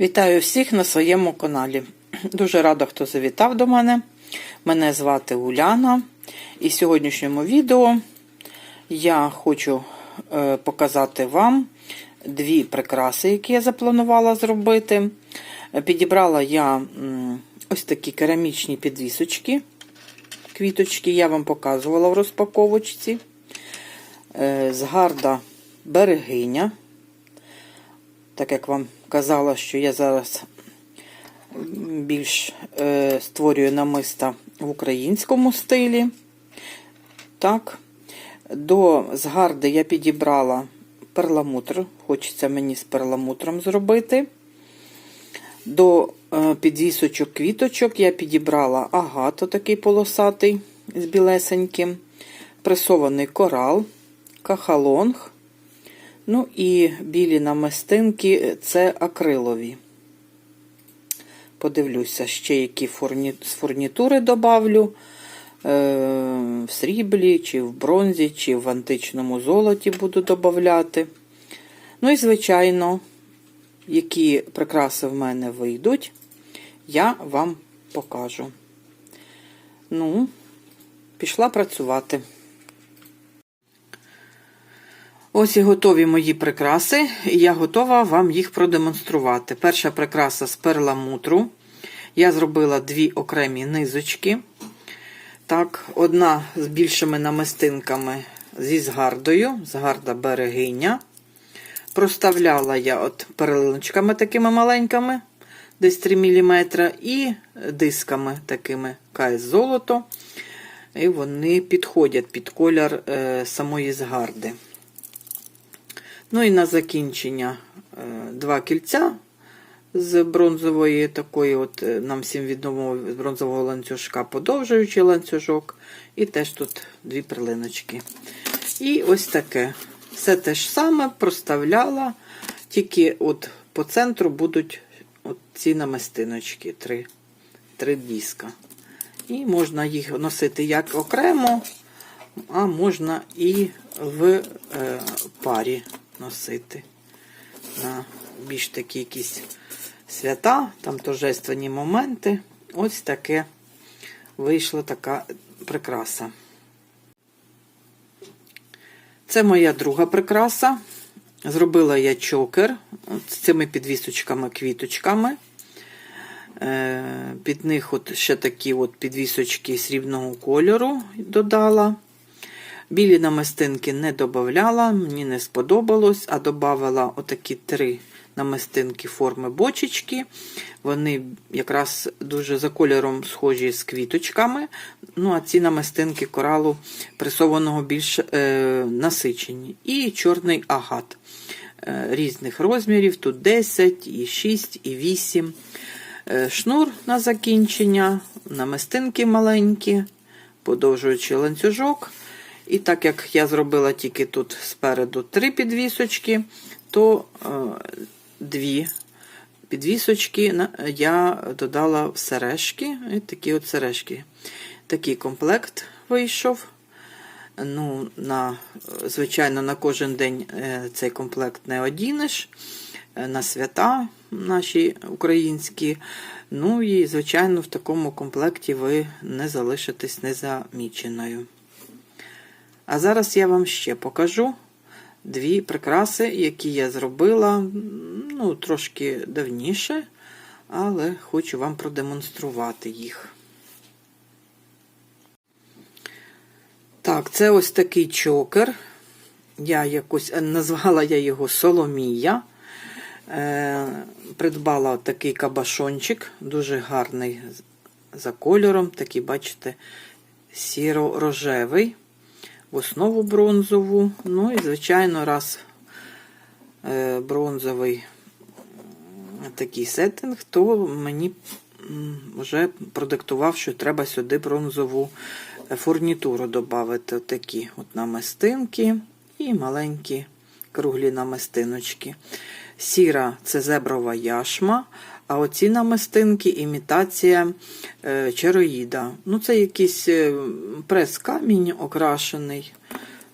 Вітаю всіх на своєму каналі. Дуже рада, хто завітав до мене. Мене звати Уляна. І в сьогоднішньому відео я хочу е, показати вам дві прикраси, які я запланувала зробити. Підібрала я ось такі керамічні підвісочки, квіточки, я вам показувала в розпаковочці. Е, З гарда берегиня. Так як вам казала, що я зараз більш е, створюю намиста в українському стилі. Так, до згарди я підібрала перламутр, хочеться мені з перламутром зробити. До е, підвісочок квіточок я підібрала агат, такий полосатий з білесеньким, пресований корал, кахалонг. Ну і білі намистинки це акрилові. Подивлюся, ще які фурні... фурнітури добавлю. Е, в сріблі, чи в бронзі, чи в античному золоті буду додавати. Ну і, звичайно, які прикраси в мене вийдуть, я вам покажу. Ну, пішла працювати. Ось і готові мої прикраси, і я готова вам їх продемонструвати. Перша прикраса з перламутру. Я зробила дві окремі низочки. Так, Одна з більшими намистинками зі згардою, згарда берегиня. Проставляла я от перлиночками такими маленькими, десь 3 мм, і дисками такими КС золото. І вони підходять під колір е, самої згарди. Ну і на закінчення е, два кільця з бронзової такої, от е, нам всім відомо з бронзового ланцюжка подовжуючий ланцюжок. І теж тут дві перлиночки. І ось таке. Все те ж саме проставляла, тільки от по центру будуть от ці намистиночки, три, три диска. І можна їх носити як окремо, а можна і в е, парі носити на більш такі якісь свята, там торжественні моменти. Ось таке вийшла така прикраса. Це моя друга прикраса. Зробила я чокер з цими підвісочками-квіточками. Е, Під них от ще такі от підвісочки срібного кольору додала. Білі намистинки не додавала, мені не сподобалось, а додавала отакі три намистинки форми бочечки. Вони якраз дуже за кольором схожі з квіточками. Ну, а ці намистинки коралу пресованого більш е, насичені. І чорний агат е, різних розмірів. Тут 10, і 6, і 8. Е, шнур на закінчення, намистинки маленькі, подовжуючи ланцюжок. І так як я зробила тільки тут спереду три підвісочки, то е, дві підвісочки я додала в сережки. І такі от сережки. Такий комплект вийшов. Ну, на, Звичайно, на кожен день е, цей комплект не одінеш. На свята наші українські. Ну і, звичайно, в такому комплекті ви не залишитесь незаміченою. А зараз я вам ще покажу дві прикраси, які я зробила ну, трошки давніше, але хочу вам продемонструвати їх. Так, це ось такий чокер. Я якось назвала я його Соломія. Е, Придбала такий кабашончик, дуже гарний за кольором, такий, бачите, сіро-рожевий в основу бронзову. Ну і, звичайно, раз е, бронзовий такий сеттинг, то мені вже продиктував, що треба сюди бронзову фурнітуру додати. Такі от намистинки і маленькі круглі намистиночки. Сіра це зеброва яшма, а оці намистинки імітація е, чероїда. Ну, це якийсь е, прес-камінь окрашений.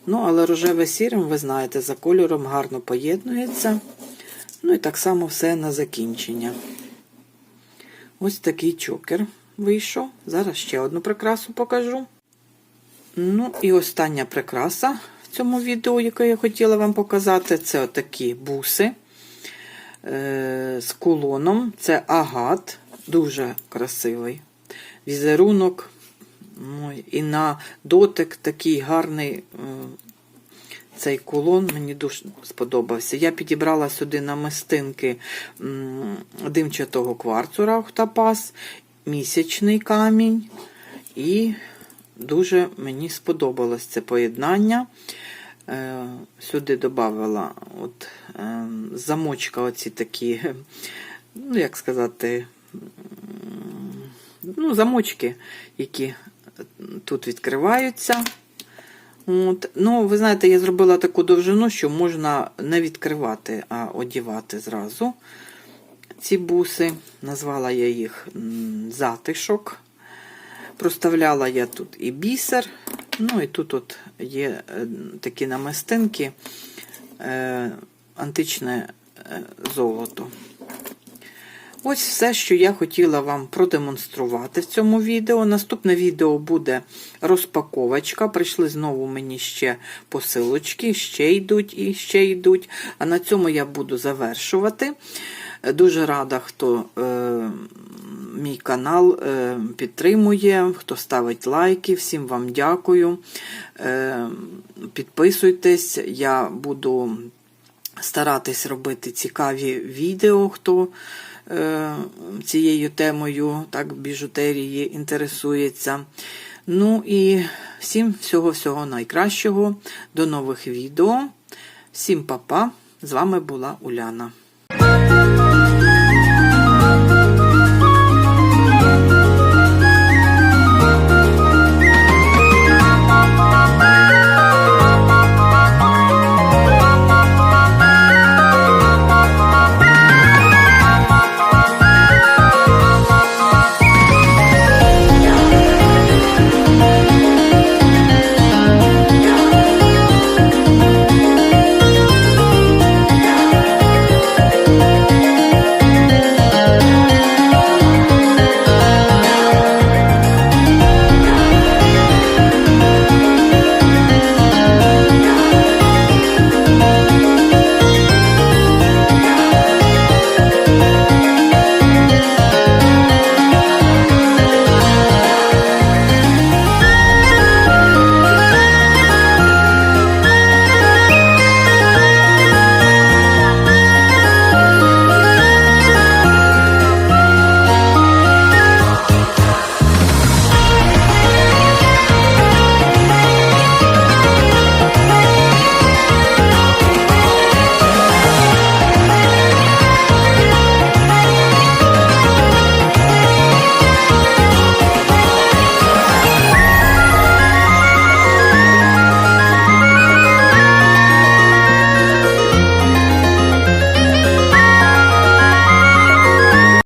Ну, але рожеве сірим, ви знаєте, за кольором гарно поєднується. Ну і так само все на закінчення. Ось такий чокер вийшов. Зараз ще одну прикрасу покажу. Ну і остання прикраса в цьому відео, яке я хотіла вам показати, це отакі буси з кулоном. Це агат, дуже красивий. Візерунок. Ну, і на дотик такий гарний е, цей кулон мені дуже сподобався. Я підібрала сюди намистинки димчатого кварцу Раухтапас, місячний камінь. І дуже мені сподобалось це поєднання. Е, Сюди додавала от, е, замочка, оці такі, ну, як сказати, ну, замочки, які тут відкриваються. От. Ну, ви знаєте, я зробила таку довжину, що можна не відкривати, а одівати зразу ці буси. Назвала я їх затишок. Проставляла я тут і бісер. Ну і тут от є е, такі намистинки, е, античне е, золото. Ось все, що я хотіла вам продемонструвати в цьому відео. Наступне відео буде розпаковочка. Прийшли знову мені ще посилочки, ще йдуть і ще йдуть. А на цьому я буду завершувати. Дуже рада, хто е, мій канал е, підтримує, хто ставить лайки. Всім вам дякую. Е, підписуйтесь, я буду старатись робити цікаві відео, хто е, цією темою так, біжутерії інтересується. Ну і всім всього-всього найкращого. До нових відео. Всім па-па. З вами була Уляна.